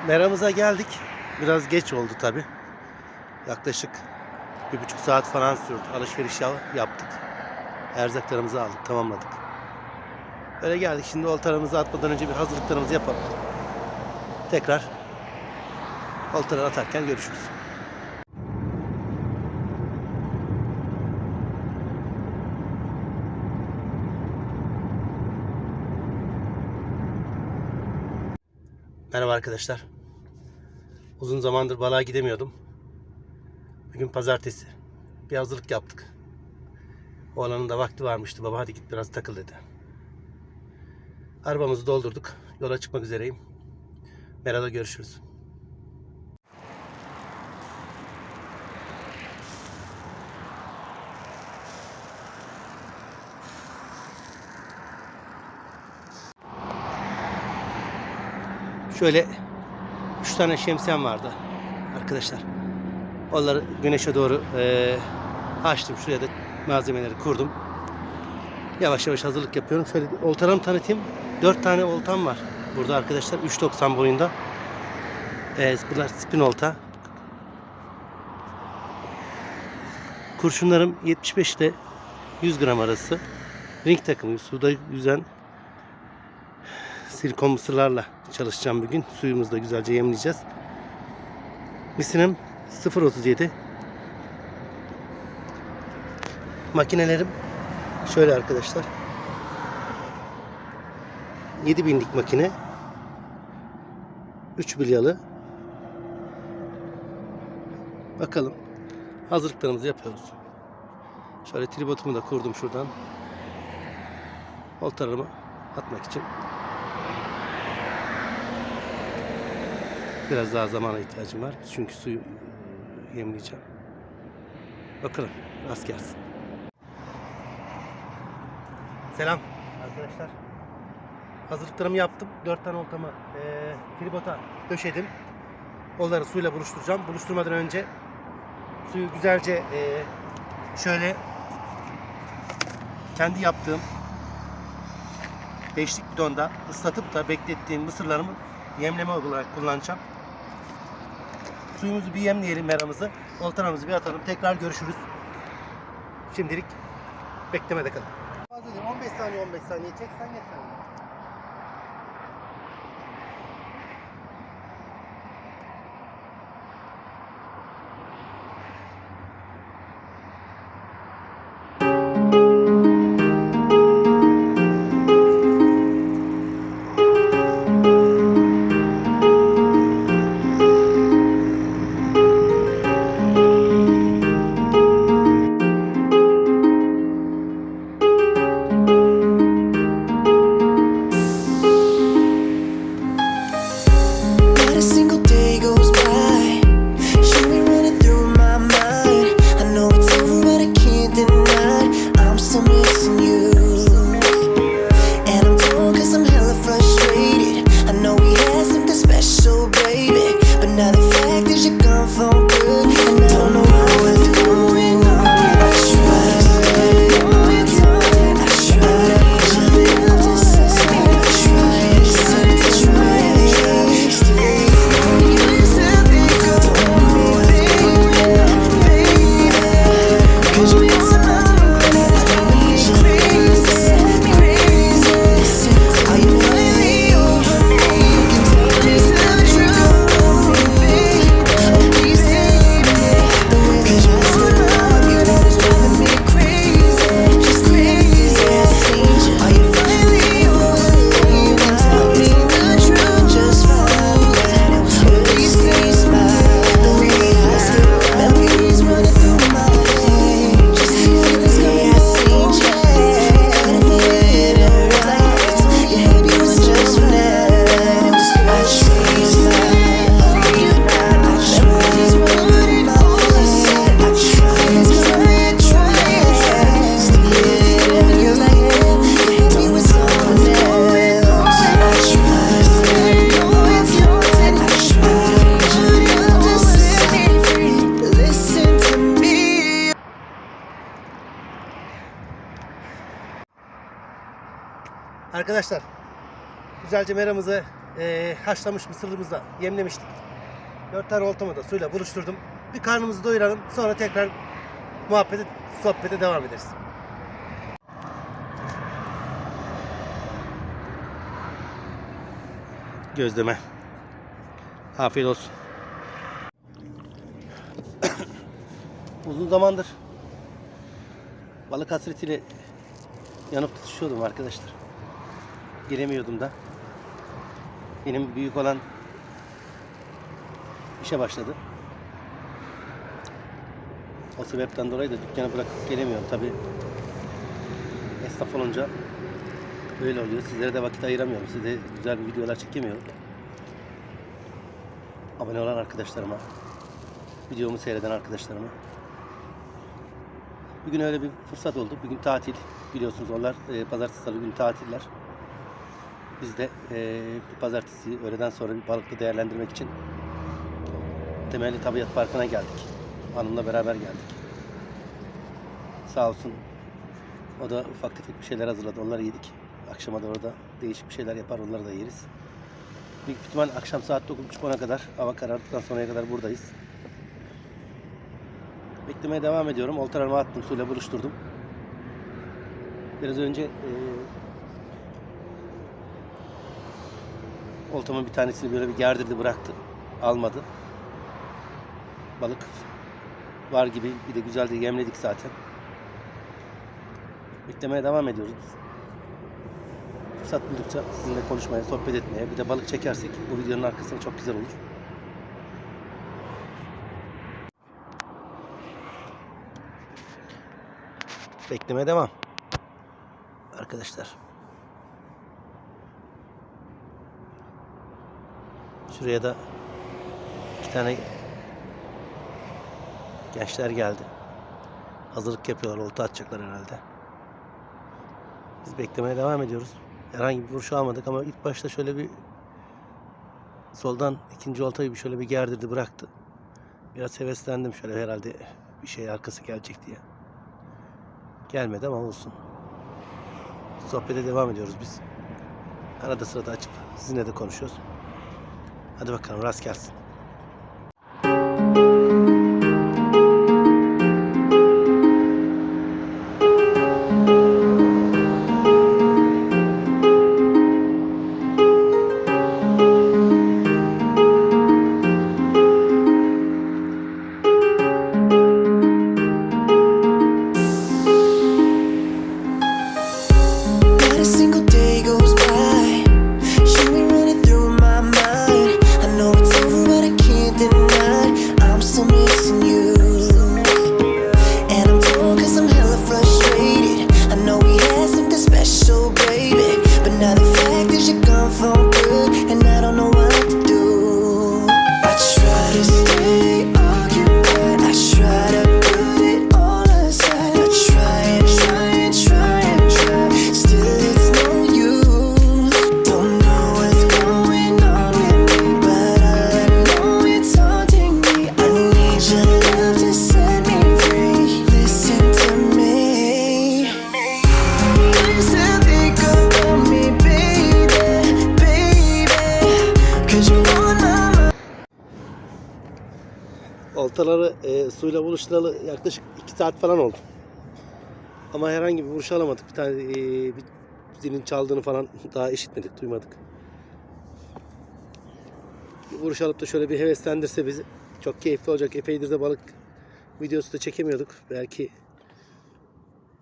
Meramıza geldik. Biraz geç oldu tabi. Yaklaşık bir buçuk saat falan sürdü. Alışveriş ya- yaptık. Erzaklarımızı aldık, tamamladık. Böyle geldik. Şimdi oltalarımızı atmadan önce bir hazırlıklarımızı yapalım. Tekrar oltaları atarken görüşürüz. Merhaba arkadaşlar. Uzun zamandır balığa gidemiyordum. Bugün pazartesi. Bir hazırlık yaptık. Oğlanın da vakti varmıştı. Baba hadi git biraz takıl dedi. Arabamızı doldurduk. Yola çıkmak üzereyim. Merhaba görüşürüz. Şöyle üç tane şemsiyem vardı arkadaşlar. Onları güneşe doğru eee, açtım. Şuraya da malzemeleri kurdum. Yavaş yavaş hazırlık yapıyorum. Şöyle oltalarımı tanıtayım. Dört tane oltam var burada arkadaşlar. 3.90 boyunda. Eee bunlar spin olta. Kurşunlarım 75 ile 100 gram arası. Ring takımı suda yüzen silikon mısırlarla çalışacağım bugün. Suyumuzu da güzelce yemleyeceğiz. Misinim 0.37. Makinelerim şöyle arkadaşlar. 7000'lik makine. 3 bilyalı. Bakalım. Hazırlıklarımızı yapıyoruz. Şöyle tribotumu da kurdum şuradan. Oltalarımı atmak için. Biraz daha zamana ihtiyacım var. Çünkü suyu e, yemleyeceğim. Bakalım. Rast gelsin. Selam arkadaşlar. Hazırlıklarımı yaptım. Dört tane oltamı e, tribota döşedim. Onları suyla buluşturacağım. Buluşturmadan önce suyu güzelce e, şöyle kendi yaptığım beşlik bidonda ıslatıp da beklettiğim mısırlarımı yemleme olarak kullanacağım. Suyumuzu bir yemleyelim meramızı. Oltaramızı bir atalım. Tekrar görüşürüz. Şimdilik beklemede kalın. Fazla değil. 15 saniye 15 saniye çeksen yeter. Arkadaşlar Güzelce meramızı e, haşlamış mısırımızla yemlemiştik. Dört tane oltamı da suyla buluşturdum. Bir karnımızı doyuralım. Sonra tekrar muhabbete, sohbete devam ederiz. Gözleme. Afiyet olsun. Uzun zamandır balık hasretiyle yanıp tutuşuyordum arkadaşlar. Giremiyordum da. Benim büyük olan işe başladı. O sebepten dolayı da dükkanı bırakıp gelemiyorum. Tabi esnaf olunca böyle oluyor. Sizlere de vakit ayıramıyorum. Size güzel videolar çekemiyorum. Abone olan arkadaşlarıma, videomu seyreden arkadaşlarıma. Bugün öyle bir fırsat oldu. Bugün tatil. Biliyorsunuz onlar e, pazartesi salı günü tatiller. Biz de e, bir pazartesi öğleden sonra bir balıklı değerlendirmek için Temelli Tabiat Parkı'na geldik. Hanımla beraber geldik. Sağ olsun. O da ufak tefek bir şeyler hazırladı. Onları yedik. Akşama da orada değişik bir şeyler yapar. Onları da yeriz. Büyük ihtimal akşam saat 9.30-10'a kadar hava karardıktan sonraya kadar buradayız. Beklemeye devam ediyorum. Oltalarımı attım. Suyla buluşturdum. Biraz önce e, oltamın bir tanesini böyle bir gerdirdi bıraktı. Almadı. Balık var gibi bir de güzel de yemledik zaten. Beklemeye devam ediyoruz. Fırsat buldukça sizinle konuşmaya, sohbet etmeye, bir de balık çekersek bu videonun arkasında çok güzel olur. Beklemeye devam. Arkadaşlar. Şuraya da iki tane gençler geldi. Hazırlık yapıyorlar. Olta atacaklar herhalde. Biz beklemeye devam ediyoruz. Herhangi bir vuruş almadık ama ilk başta şöyle bir soldan ikinci oltayı bir şöyle bir gerdirdi bıraktı. Biraz heveslendim şöyle herhalde bir şey arkası gelecek diye. Gelmedi ama olsun. Sohbete devam ediyoruz biz. Arada sırada açıp sizinle de konuşuyoruz. Hadi bakalım rast gelsin. Buluşturalı yaklaşık 2 saat falan oldu. Ama herhangi bir vuruş alamadık. Bir tane e, bir zilin çaldığını falan daha işitmedik, duymadık. Bir vuruş alıp da şöyle bir heveslendirse bizi çok keyifli olacak. Epeydir de balık videosu da çekemiyorduk. Belki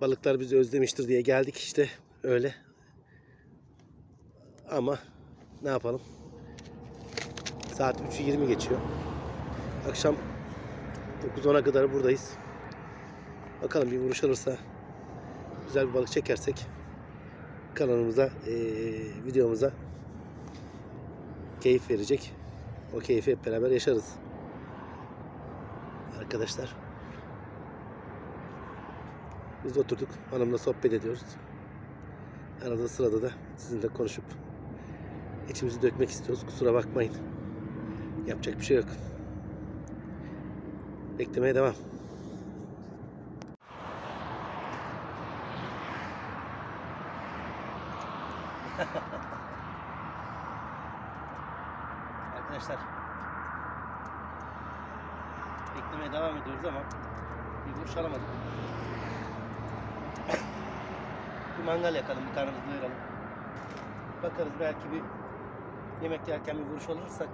balıklar bizi özlemiştir diye geldik işte öyle. Ama ne yapalım? Saat 3'ü 20 geçiyor. Akşam 9-10'a kadar buradayız. Bakalım bir vuruş alırsa güzel bir balık çekersek kanalımıza, eee, videomuza keyif verecek. O keyfi hep beraber yaşarız. Arkadaşlar. Biz oturduk. Hanımla sohbet ediyoruz. Arada sırada da sizinle konuşup içimizi dökmek istiyoruz. Kusura bakmayın. Yapacak bir şey yok. Beklemeye devam. arkadaşlar. Beklemeye devam ediyoruz ama bir vuruş alamadık. bir mangal yakalım, bir karnımızı doyuralım. Bakarız belki bir yemek yerken bir vuruş alırsak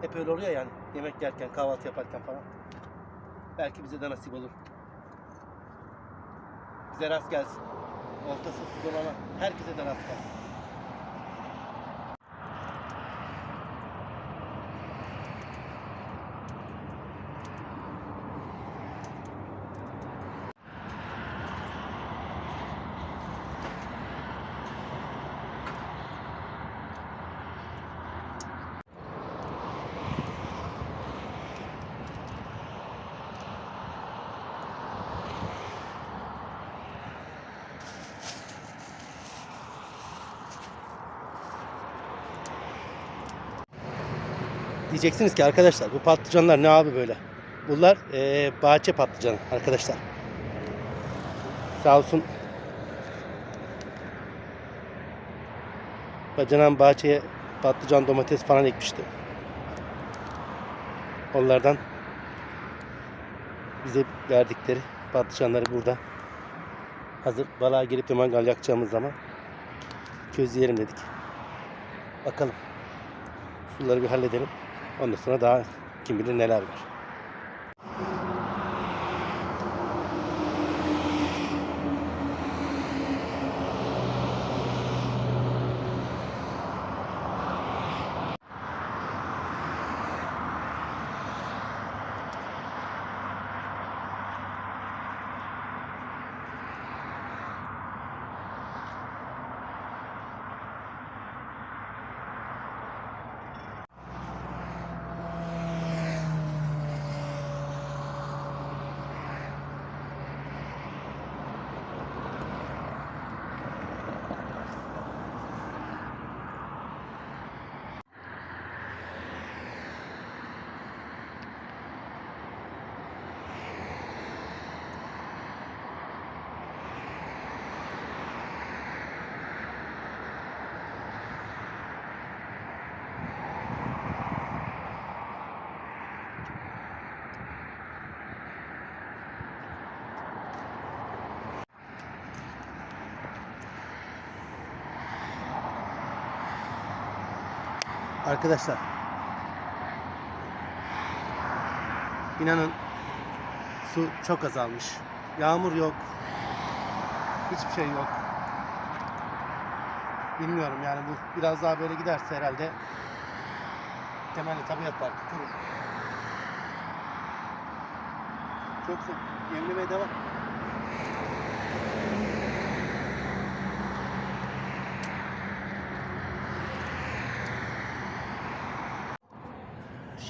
hep öyle oluyor yani. Yemek yerken, kahvaltı yaparken falan. Belki bize de nasip olur. Bize rast gelsin. Oltası sudan olan herkese de rast gelsin. Diyeceksiniz ki arkadaşlar bu patlıcanlar ne abi böyle? Bunlar eee bahçe patlıcanı arkadaşlar. Sağ olsun bacanan bahçeye patlıcan domates falan ekmişti. Onlardan bize verdikleri patlıcanları burada hazır balığa gelip de mangal yakacağımız zaman közleyelim dedik. Bakalım. Şunları bir halledelim. Ondan sonra daha kim bilir neler var. Arkadaşlar inanın su çok azalmış. Yağmur yok. Hiçbir şey yok. Bilmiyorum yani bu biraz daha böyle giderse herhalde temelli tabiat parkı kurur. Çok sık yemlemeye devam.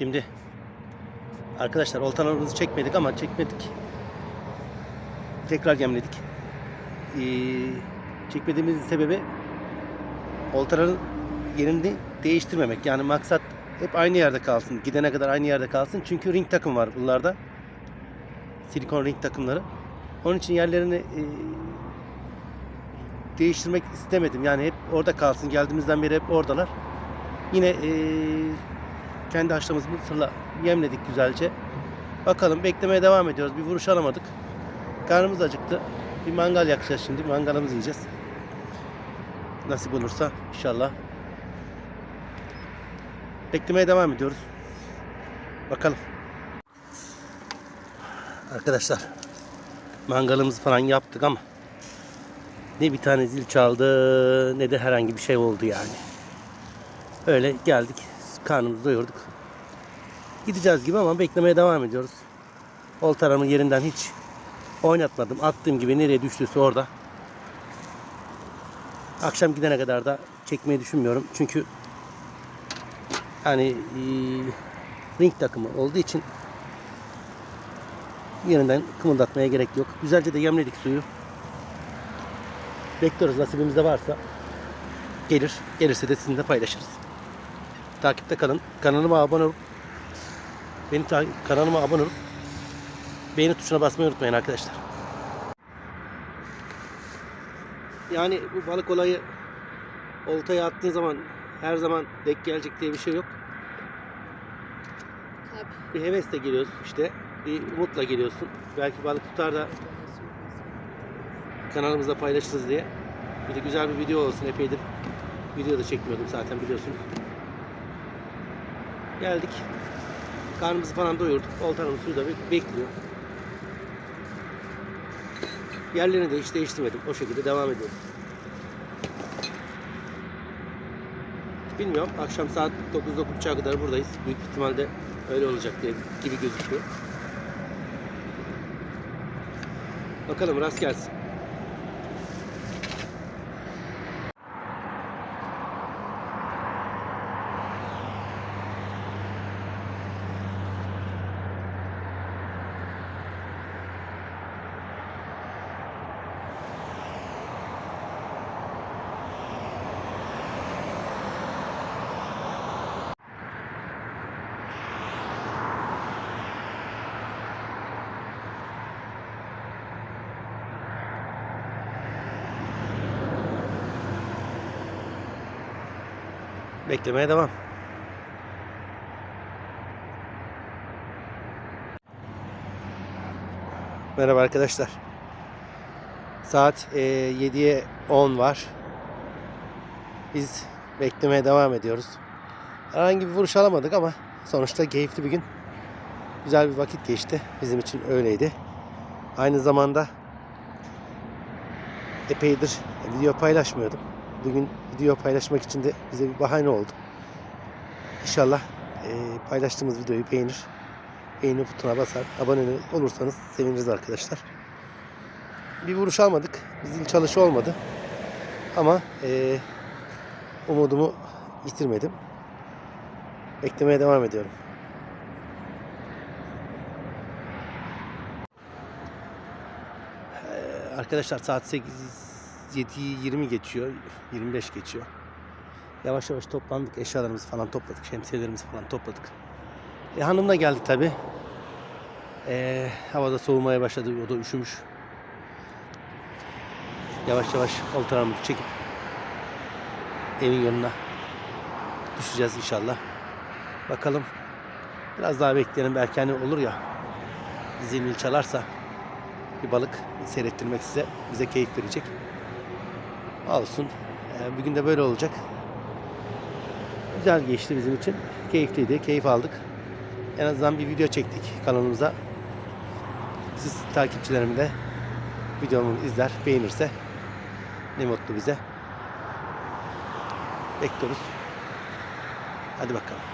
Şimdi arkadaşlar oltalarımızı çekmedik ama çekmedik. Tekrar gemledik. Ee, çekmediğimizin sebebi oltaların yerini değiştirmemek. Yani maksat hep aynı yerde kalsın. Gidene kadar aynı yerde kalsın. Çünkü ring takım var bunlarda. Silikon ring takımları. Onun için yerlerini e, değiştirmek istemedim. Yani hep orada kalsın. Geldiğimizden beri hep oradalar. Yine e, kendi haşlamızı mısırla yemledik güzelce. Bakalım beklemeye devam ediyoruz. Bir vuruş alamadık. Karnımız acıktı. Bir mangal yakacağız şimdi. Mangalımızı yiyeceğiz. Nasip olursa inşallah. Beklemeye devam ediyoruz. Bakalım. Arkadaşlar mangalımızı falan yaptık ama ne bir tane zil çaldı ne de herhangi bir şey oldu yani. Öyle geldik. Karnımızı doyurduk. Gideceğiz gibi ama beklemeye devam ediyoruz. Oltaramı yerinden hiç oynatmadım. Attığım gibi nereye düştüyse orada. Akşam gidene kadar da çekmeyi düşünmüyorum. Çünkü hani e, ring takımı olduğu için yerinden kımıldatmaya gerek yok. Güzelce de yemledik suyu. Bekliyoruz nasibimizde varsa gelir. Gelirse de sizinle paylaşırız. Takipte kalın. Kanalıma abone olup benim ta- kanalıma abone olup beğeni tuşuna basmayı unutmayın arkadaşlar. Yani bu balık olayı oltaya attığın zaman her zaman denk gelecek diye bir şey yok. Tabii. Bir hevesle geliyoruz işte. Bir umutla geliyorsun. Belki balık tutar da kanalımızda paylaşırız diye. Bir de güzel bir video olsun. Epeydir video da çekmiyordum zaten biliyorsunuz. Geldik. Karnımızı falan doyurduk. Oltanın suyu da bek- bekliyor. Yerlerini de hiç değiştirmedim. O şekilde devam ediyorum. Bilmiyorum. Akşam saat 9-9.30'a kadar buradayız. Büyük ihtimalle öyle olacak diye gibi gözüküyor. Bakalım rast gelsin. Beklemeye devam. Merhaba arkadaşlar. Saat e, 7'ye 10 var. Biz beklemeye devam ediyoruz. Herhangi bir vuruş alamadık ama sonuçta keyifli bir gün. Güzel bir vakit geçti. Bizim için öyleydi. Aynı zamanda epeydir video paylaşmıyordum. Bugün video paylaşmak için de bize bir bahane oldu. İnşallah eee, paylaştığımız videoyu beğenir. Beğeni butonuna basar. Abone olursanız seviniriz arkadaşlar. Bir vuruş almadık. Zil çalışı olmadı. Ama eee, umudumu yitirmedim. Beklemeye devam ediyorum. Eee, Arkadaşlar saat 8 7.20 geçiyor. 25 geçiyor. Yavaş yavaş toplandık. Eşyalarımızı falan topladık. Şemsiyelerimizi falan topladık. E, hanım da geldi tabi. E, havada soğumaya başladı. O da üşümüş. Yavaş yavaş oltalarımızı çekip evin yoluna düşeceğiz inşallah. Bakalım. Biraz daha bekleyelim. Belki hani olur ya zilmil çalarsa bir balık seyrettirmek size bize keyif verecek. Olsun. Ee, Bugün de böyle olacak. Güzel geçti bizim için. Keyifliydi. Keyif aldık. En azından bir video çektik kanalımıza. Siz takipçilerim de videomu izler, beğenirse ne mutlu bize. Bekliyoruz. Hadi bakalım.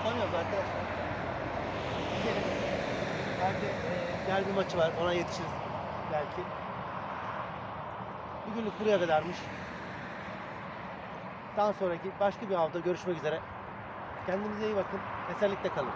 Toplanıyoruz arkadaşlar. Gidelim. Belki e, derbi maçı var. Ona yetişiriz. Belki. Bugünlük buraya kadarmış. Daha sonraki başka bir avda görüşmek üzere. Kendinize iyi bakın. Esenlikle kalın.